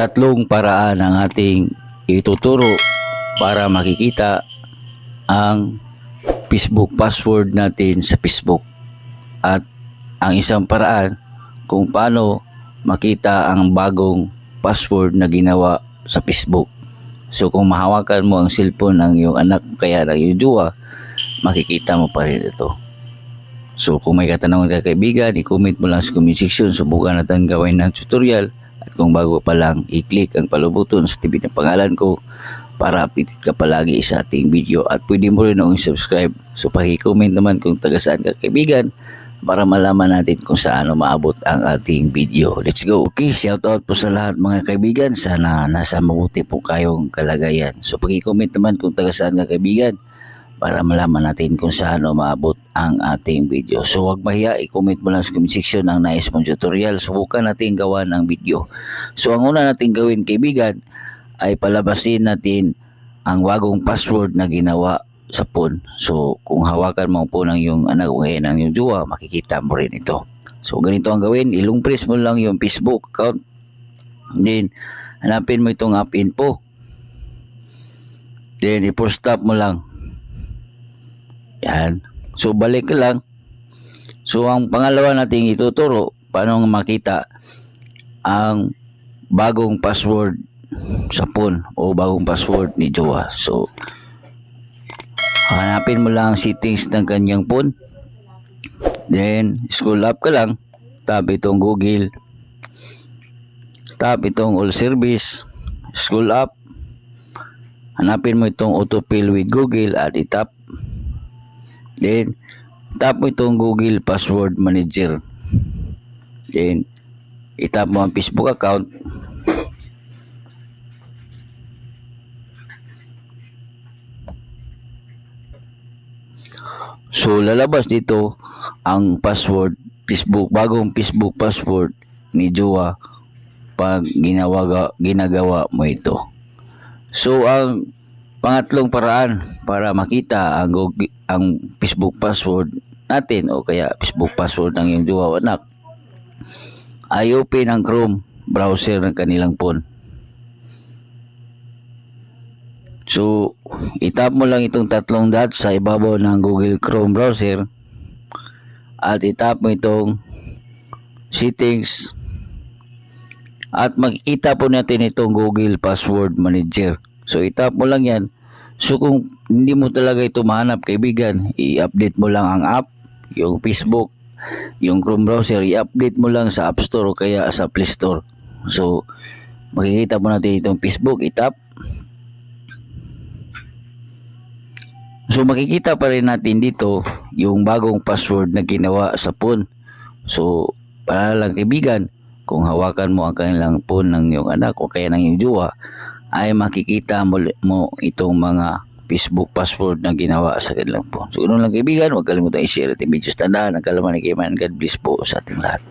tatlong paraan ang ating ituturo para makikita ang Facebook password natin sa Facebook. At ang isang paraan kung paano makita ang bagong password na ginawa sa Facebook. So kung mahawakan mo ang cellphone ng iyong anak kaya ng iyong jowa, makikita mo pa rin ito. So kung may katanungan ka kaibigan, i-comment mo lang sa comment section. Subukan natin gawin ng tutorial. At kung bago pa lang, i-click ang palubuton sa TV ng pangalan ko para updated ka palagi sa ating video. At pwede mo rin akong subscribe. So paki-comment naman kung taga saan ka kaibigan para malaman natin kung saan maabot ang ating video. Let's go. Okay, shout out po sa lahat mga kaibigan. Sana nasa mabuti po kayong kalagayan. So paki-comment naman kung taga saan ka kaibigan para malaman natin kung saan maabot ang ating video. So huwag mahiya, i-comment mo lang sa comment section ang nais mong tutorial. Subukan natin gawa ng video. So ang una natin gawin kaibigan ay palabasin natin ang bagong password na ginawa sa phone. So kung hawakan mo po ng yung anak o kaya ng yung jowa, makikita mo rin ito. So ganito ang gawin, ilong press mo lang yung Facebook account. Then hanapin mo itong app info. Then i-post stop mo lang. Yan. So balik lang. So ang pangalawa nating ituturo paano makita ang bagong password sa phone o bagong password ni Jowa. So hanapin mo lang ang settings ng kanyang phone. Then scroll up ka lang. Tap itong Google. Tap itong all service. Scroll up. Hanapin mo itong autofill with Google at itap Then, tap mo itong Google Password Manager. Then, itap mo ang Facebook account. So, lalabas dito ang password Facebook, bagong Facebook password ni Jowa pag ginawa, ginagawa mo ito. So, ang Pangatlong paraan para makita ang, Google- ang Facebook password natin o kaya Facebook password ng iyong o anak ay open ang Chrome browser ng kanilang phone. So, itap mo lang itong tatlong dots sa ibabaw ng Google Chrome browser at itap mo itong settings at makikita po natin itong Google Password Manager. So itap mo lang yan. So kung hindi mo talaga ito mahanap kaibigan, i-update mo lang ang app, yung Facebook, yung Chrome browser, i-update mo lang sa App Store o kaya sa Play Store. So makikita mo natin itong Facebook, itap. So makikita pa rin natin dito yung bagong password na ginawa sa phone. So para lang kaibigan, kung hawakan mo ang kanilang phone ng iyong anak o kaya ng iyong jowa, ay makikita mo, itong mga Facebook password na ginawa sa kanilang phone. So, ganun lang kaibigan, huwag kalimutan i-share at i-video. Tandaan, ang kalaman ni Kayman. God bless po sa ating lahat.